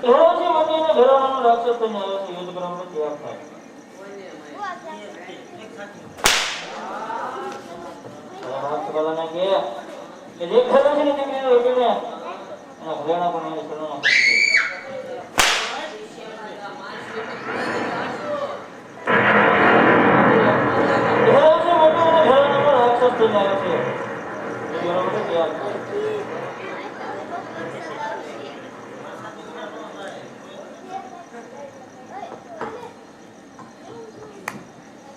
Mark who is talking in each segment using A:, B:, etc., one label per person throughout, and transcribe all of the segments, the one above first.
A: તો છે યુદ્ધ કરવા માટે થાય હવે ભક્ત કે ખેલો છે ને એના ઘરેણા પણ એને મંદિરને રાક્ષસ થઈને આવ્યો છે યુદ્ધ કરવા માટે તૈયાર થાય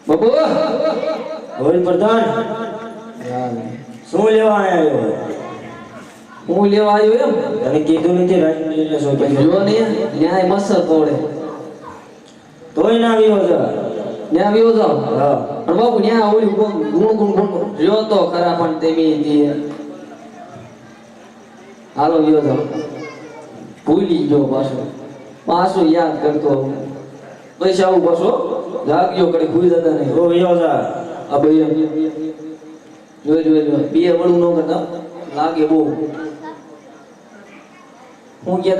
B: બાપુ
C: ગોવિંદ પ્રધાન શું લેવા આવ્યો?
B: હું લેવા આવ્યો એમ?
C: તને કીધું નથી રાજમહેલને સોંપી
B: જો ને ન્યાય મસર તોડે
C: તોય ના આવ્યો છે
B: ન્યા આવ્યો જાવ
C: હા.
B: પણ બાપુ ન્યા ઓલી ગુણ ગુણ ગુણ ગુણ. રહ્યો તો ખરા પણ તેમી હાલો ગયો જાવ ભૂલી ગયો પાછો. પાછો યાદ કરતો પૈસા આવું પાછો. જાગ્યો કડી ભૂલી જતા નહીં.
C: ઓ
B: ભાઈ જોઈ જોઈ જોઈ બે વળું ન કરતા. લાગે બહુ. હું
A: કે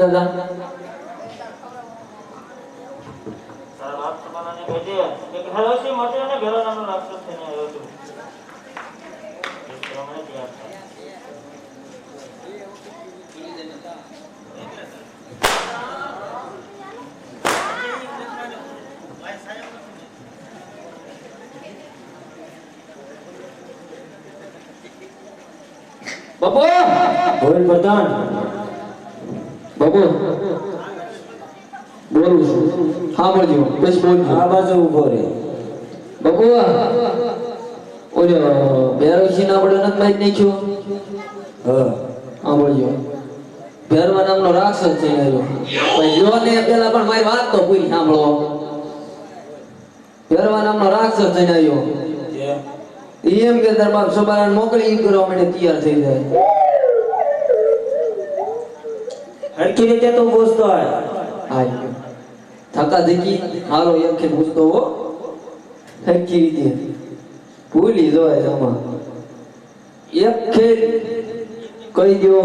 A: રાક્ષસ થઈને આવ્યો
B: બાપુ!
C: ગોવિંદ પ્રધાન
B: બાપુ! બોલું છું. સાંભળજો બસ બોલ
C: હા બાજુ ઊભો રે
B: બાપુ! ઓલો બેરોસી ના આપણે માઈ મારી છો
C: હા.
B: બોલજો. ભેરવા નામનો રાક્ષસ છે એનો. પણ જો ને પેલા પણ મારી વાત તો પૂરી સાંભળો. ભેરવા નામનો રાક્ષસ થઈને આવ્યો એમ કે દરબાર સબારાને મોકલી કરવા માટે તૈયાર થઈ જાય.
C: હરખી રીતે તો પૂછતો હોય.
B: હાય. થકા ધકી. હાલો એમ કે પૂછતો હો. હરખી રીતે. ભૂલી જવાય આમાં. એક ખેલ કહી દો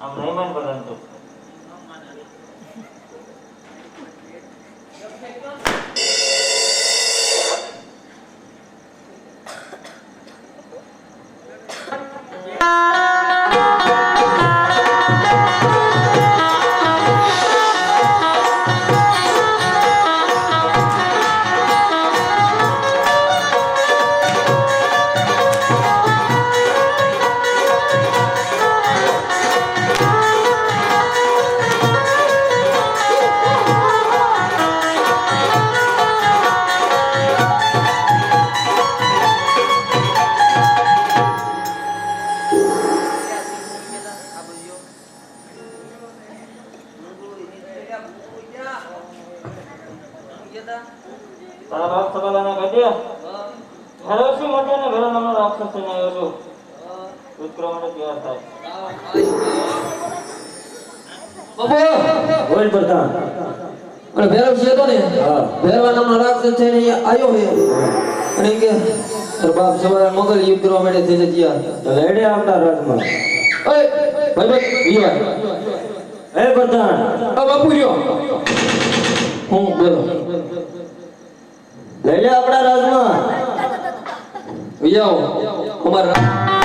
A: આમ તારા યુદ્ધ કરવા થાય.
B: બાપુ!
C: પ્રધાન.
B: અને ભૈરવ છે તો ને?
C: હા.
B: નામનો રાક્ષસ છે ને અહીંયા આવ્યો છે. અને કે બાપ સવારે મોગલ યુદ્ધ કરવા માટે થઈ જતી
C: તો આવતા રથમાં
B: ઓય ભાઈ ભાઈ વિવાહ
C: હે પ્રધાન.
B: આ બાપુ રહ્યો. હું બોલો.
C: લઈ આપણા રાજમાં.
B: વિયાઓ અમારા